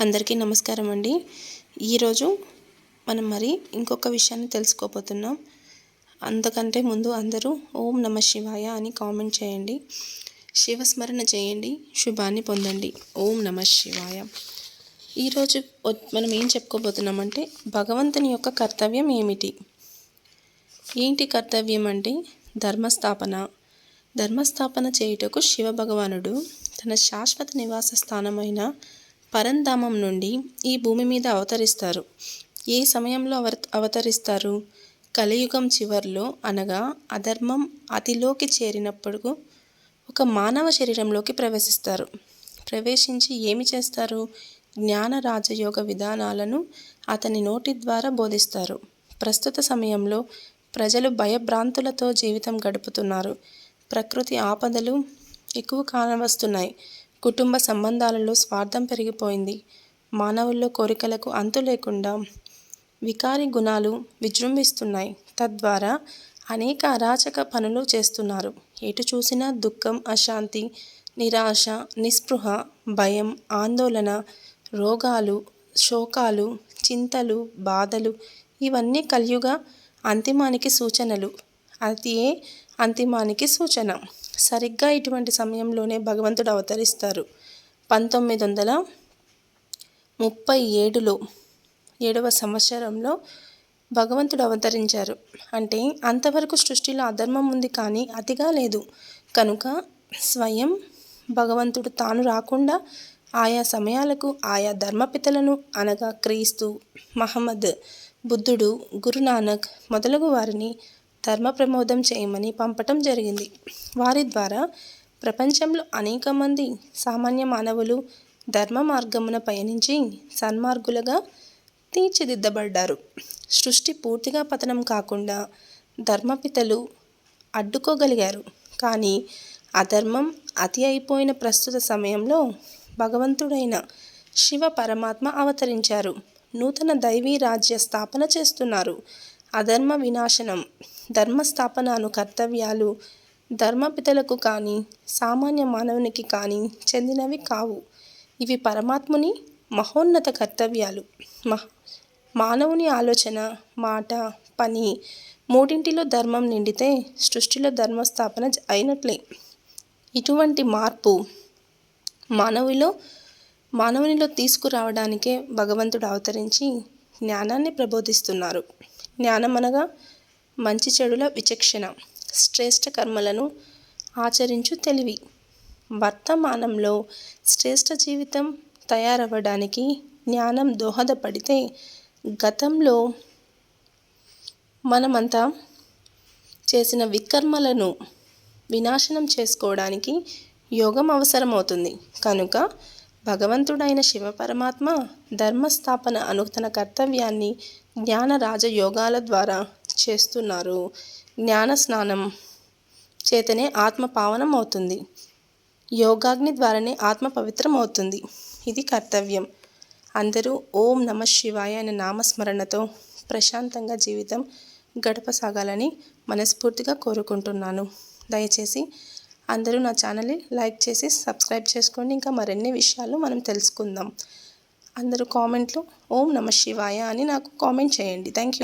అందరికీ నమస్కారం అండి. ఈరోజు మనం మరి ఇంకొక విషయాన్ని తెలుసుకోబోతున్నాం. అంతకంటే ముందు అందరూ ఓం నమ శివాయ అని కామెంట్ చేయండి. శివస్మరణ చేయండి. శుభాన్ని పొందండి. ఓం నమ శివాయ. ఈరోజు మనం ఏం చెప్పుకోబోతున్నామంటే భగవంతుని యొక్క కర్తవ్యం ఏమిటి? ఏంటి కర్తవ్యం అంటే ధర్మస్థాపన. ధర్మస్థాపన చేయుటకు శివ భగవానుడు తన శాశ్వత నివాస స్థానమైన పరంధామం నుండి ఈ భూమి మీద అవతరిస్తారు. ఏ సమయంలో అవర్ అవతరిస్తారు? కలియుగం చివర్లో అనగా అధర్మం అతిలోకి చేరినప్పుడు ఒక మానవ శరీరంలోకి ప్రవేశిస్తారు. ప్రవేశించి ఏమి చేస్తారు? జ్ఞాన రాజయోగ విధానాలను అతని నోటి ద్వారా బోధిస్తారు. ప్రస్తుత సమయంలో ప్రజలు భయభ్రాంతులతో జీవితం గడుపుతున్నారు. ప్రకృతి ఆపదలు ఎక్కువ కానవస్తున్నాయి. కుటుంబ సంబంధాలలో స్వార్థం పెరిగిపోయింది. మానవుల్లో కోరికలకు అంతు లేకుండా వికారి గుణాలు విజృంభిస్తున్నాయి. తద్వారా అనేక అరాచక పనులు చేస్తున్నారు. ఎటు చూసినా దుఃఖం అశాంతి నిరాశ నిస్పృహ భయం ఆందోళన రోగాలు శోకాలు చింతలు బాధలు ఇవన్నీ కలియుగ అంతిమానికి సూచనలు. అది ఏ అంతిమానికి సూచన. సరిగ్గా ఇటువంటి సమయంలోనే భగవంతుడు అవతరిస్తారు. పంతొమ్మిది వందల ముప్పై ఏడులో ఏడవ సంవత్సరంలో భగవంతుడు అవతరించారు. అంటే అంతవరకు సృష్టిలో అధర్మం ఉంది కానీ అతిగా లేదు. కనుక స్వయం భగవంతుడు తాను రాకుండా ఆయా సమయాలకు ఆయా ధర్మపితలను అనగా క్రీస్తు మహమ్మద్ బుద్ధుడు గురునానక్ మొదలగు వారిని ధర్మ ప్రమోదం చేయమని పంపటం జరిగింది. వారి ద్వారా ప్రపంచంలో అనేక మంది సామాన్య మానవులు ధర్మ మార్గమున పయనించి సన్మార్గులుగా తీర్చిదిద్దబడ్డారు. సృష్టి పూర్తిగా పతనం కాకుండా ధర్మపితలు అడ్డుకోగలిగారు. కానీ అధర్మం అతి అయిపోయిన ప్రస్తుత సమయంలో భగవంతుడైన శివ పరమాత్మ అవతరించారు. నూతన దైవీ రాజ్య స్థాపన చేస్తున్నారు. అధర్మ వినాశనం. ధర్మస్థాపనను కర్తవ్యాలు ధర్మపితలకు కానీ సామాన్య మానవునికి కానీ చెందినవి కావు. ఇవి పరమాత్ముని మహోన్నత కర్తవ్యాలు. మహ మానవుని ఆలోచన మాట పని మూడింటిలో ధర్మం నిండితే సృష్టిలో ధర్మస్థాపన అయినట్లే. ఇటువంటి మార్పు మానవులో మానవునిలో తీసుకురావడానికే భగవంతుడు అవతరించి జ్ఞానాన్ని ప్రబోధిస్తున్నారు. జ్ఞానం అనగా మంచి చెడుల విచక్షణ శ్రేష్ఠ కర్మలను ఆచరించు తెలివి. వర్తమానంలో శ్రేష్ఠ జీవితం తయారవ్వడానికి జ్ఞానం దోహదపడితే గతంలో మనమంతా చేసిన వికర్మలను వినాశనం చేసుకోవడానికి యోగం అవసరమవుతుంది. కనుక భగవంతుడైన శివపరమాత్మ ధర్మస్థాపన అను తన కర్తవ్యాన్ని జ్ఞాన రాజయోగాల ద్వారా చేస్తున్నారు. జ్ఞాన స్నానం చేతనే ఆత్మ పావనం అవుతుంది. యోగాగ్ని ద్వారానే ఆత్మ పవిత్రం అవుతుంది. ఇది కర్తవ్యం. అందరూ ఓం నమ శివాయ అనే నామస్మరణతో ప్రశాంతంగా జీవితం గడపసాగాలని మనస్ఫూర్తిగా కోరుకుంటున్నాను. దయచేసి అందరూ నా ఛానల్ని లైక్ చేసి సబ్స్క్రైబ్ చేసుకోండి. ఇంకా మరిన్ని విషయాలు మనం తెలుసుకుందాం. అందరూ కామెంట్లో ఓం నమ శివాయ అని నాకు కామెంట్ చేయండి. Thank you